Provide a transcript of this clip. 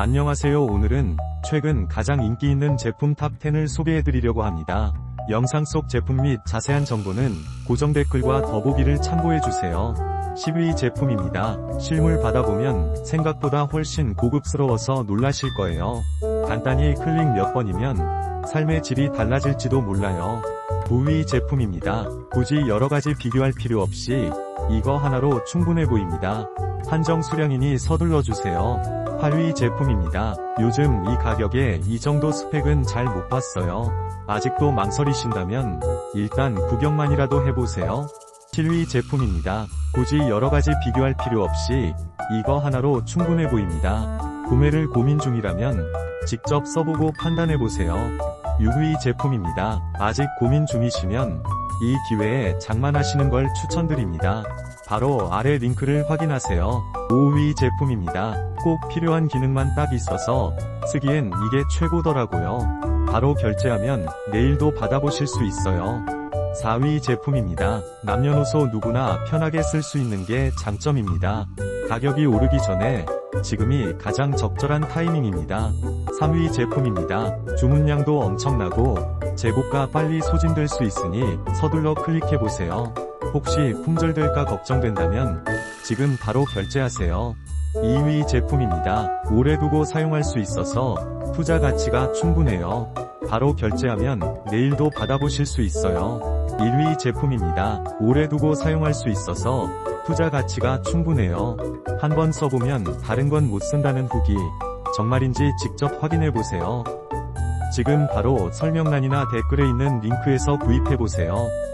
안녕하세요 오늘은 최근 가장 인기 있는 제품 탑10을 소개해드리려고 합니다. 영상 속 제품 및 자세한 정보는 고정 댓글과 더보기를 참고해주세요. 10위 제품입니다. 실물 받아보면 생각보다 훨씬 고급스러워서 놀라실 거예요. 간단히 클릭 몇 번이면 삶의 질이 달라질지도 몰라요. 9위 제품입니다. 굳이 여러가지 비교할 필요 없이 이거 하나로 충분해 보입니다. 한정 수량이니 서둘러 주세요. 8위 제품입니다. 요즘 이 가격에 이 정도 스펙은 잘 못 봤어요. 아직도 망설이신다면 일단 구경만이라도 해보세요. 7위 제품입니다. 굳이 여러가지 비교할 필요 없이 이거 하나로 충분해 보입니다. 구매를 고민 중이라면 직접 써보고 판단해보세요. 6위 제품입니다. 아직 고민 중이시면 이 기회에 장만하시는 걸 추천드립니다. 바로 아래 링크를 확인하세요. 5위 제품입니다. 꼭 필요한 기능만 딱 있어서 쓰기엔 이게 최고더라고요. 바로 결제하면 내일도 받아보실 수 있어요. 4위 제품입니다. 남녀노소 누구나 편하게 쓸 수 있는 게 장점입니다. 가격이 오르기 전에 지금이 가장 적절한 타이밍입니다. 3위 제품입니다. 주문량도 엄청나고 재고가 빨리 소진될 수 있으니 서둘러 클릭해보세요. 혹시 품절될까 걱정된다면 지금 바로 결제하세요. 2위 제품입니다. 오래 두고 사용할 수 있어서 투자 가치가 충분해요. 바로 결제하면 내일도 받아보실 수 있어요. 1위 제품입니다. 오래 두고 사용할 수 있어서 투자 가치가 충분해요. 한번 써보면 다른 건 못 쓴다는 후기 정말인지 직접 확인해보세요. 지금 바로 설명란이나 댓글에 있는 링크에서 구입해보세요.